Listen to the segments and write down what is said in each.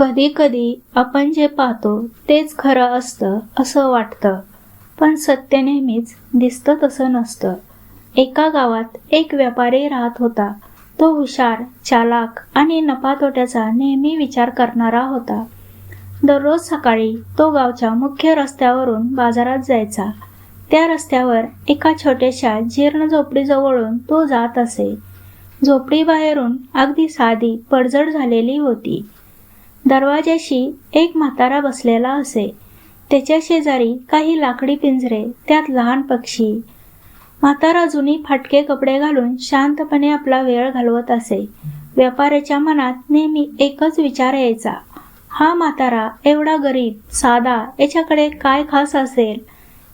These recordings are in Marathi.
कधी कधी आपण जे पाहतो तेच खरं असतं असं वाटतं. पण सत्य नेहमीच दिसतं तसं नसतं. एका गावात एक व्यापारी राहत होता. तो हुशार चालाक आणि नफातोट्याचा नेहमी विचार करणारा होता. दररोज सकाळी तो गावच्या मुख्य रस्त्यावरून बाजारात जायचा. त्या रस्त्यावर एका छोट्याशा जीर्ण झोपडीजवळून तो जात असे. झोपडी बाहेरून अगदी साधी पडझड झालेली होती. दरवाजाशी एक म्हातारा बसलेला असे. त्याच्या शेजारी काही लाकडी पिंजरे त्यात लहान पक्षी. म्हातारा जुनी फाटके कपडे घालून शांतपणे आपला वेळ घालवत असे. व्यापाऱ्याच्या मनात नेहमी एकच विचार यायचा. हा म्हातारा एवढा गरीब साधा याच्याकडे काय खास असेल?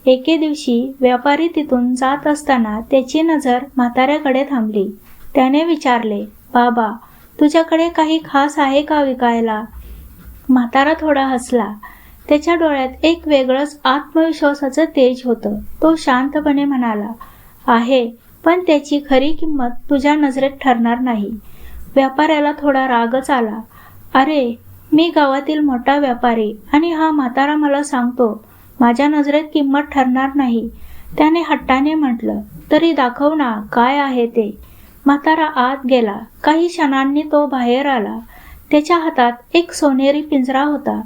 एके दिवशी व्यापारी तिथून जात असताना त्याची नजर म्हाताऱ्याकडे थांबली. त्याने विचारले बाबा तुझ्याकडे काही खास आहे का विकायला? म्हातारा थोडा हसला. त्याच्या डोळ्यात एक वेगळंच आत्मविश्वासाचं तेज होतं. तो शांतपणे म्हणाला आहे पण त्याची खरी किंमत तुझ्या नजरेत ठरणार नाही. व्यापाऱ्याला थोडा रागच आला. अरे मी गावातील मोठा व्यापारी आणि हा म्हातारा मला सांगतो माझ्या नजरेत किंमत ठरणार नाही. त्याने हट्टाने म्हटलं तरी दाखव ना काय आहे ते. म्हातारा आत गेला. काही क्षणांनी तो बाहेर आला. त्याच्या हातात एक सोनेरी पिंजरा होता.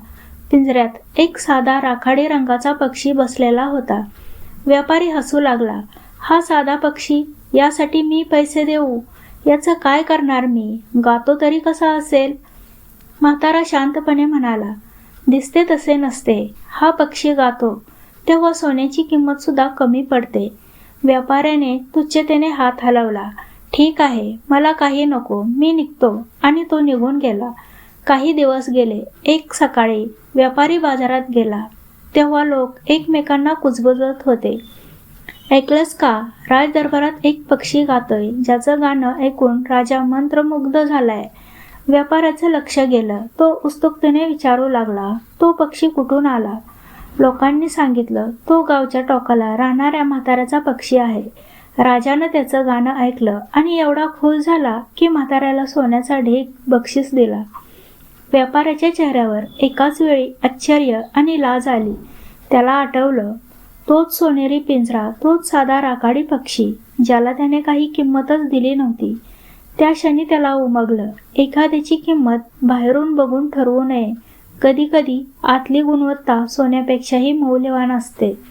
पिंजऱ्यात एक साधा राखाडी रंगाचा पक्षी बसलेला होता. व्यापारी हसू लागला. हा साधा पक्षी यासाठी मी पैसे देऊ? याचं काय करणार मी? गातो तरी कसा असेल? म्हातारा शांतपणे म्हणाला. दिसते तसे नसते. हा पक्षी गातो. तेव्हा सोन्याची किंमत सुद्धा कमी पडते. व्यापाऱ्याने तुच्छतेने हात हलवला. ठीक आहे मला काही नको. मी निघतो. आणि तो निघून गेला. काही दिवस गेले. एक सकाळी व्यापारी बाजारात गेला. तेव्हा लोक एकमेकांना कुजबुजत होते. ऐकलंस का? राजदरबारात एक पक्षी गातोय. ज्याचं गाणं ऐकून राजा मंत्रमुग्ध झालाय. व्यापाऱ्याचं लक्ष गेलं. तो उत्सुकतेने विचारू लागला. तो पक्षी कुठून आला? लोकांनी सांगितलं तो गावच्या टोकाला राहणाऱ्या म्हाताऱ्याचा पक्षी आहे. राजानं त्याचं गाणं ऐकलं आणि एवढा खुश झाला की म्हाताऱ्याला सोन्याचा ढेक बक्षीस दिला. व्यापाऱ्याच्या चेहऱ्यावर एकाच वेळी आश्चर्य आणि लाज आली. त्याला आठवलं तोच सोनेरी पिंजरा तोच साधा राखाडी पक्षी ज्याला त्याने काही किंमतच दिली नव्हती. त्या क्षणी त्याला उमगलं एखाद्याची किंमत बाहेरून बघून ठरवू नये. कधी कधी आतली गुणवत्ता सोन्यापेक्षाही मौल्यवान असते.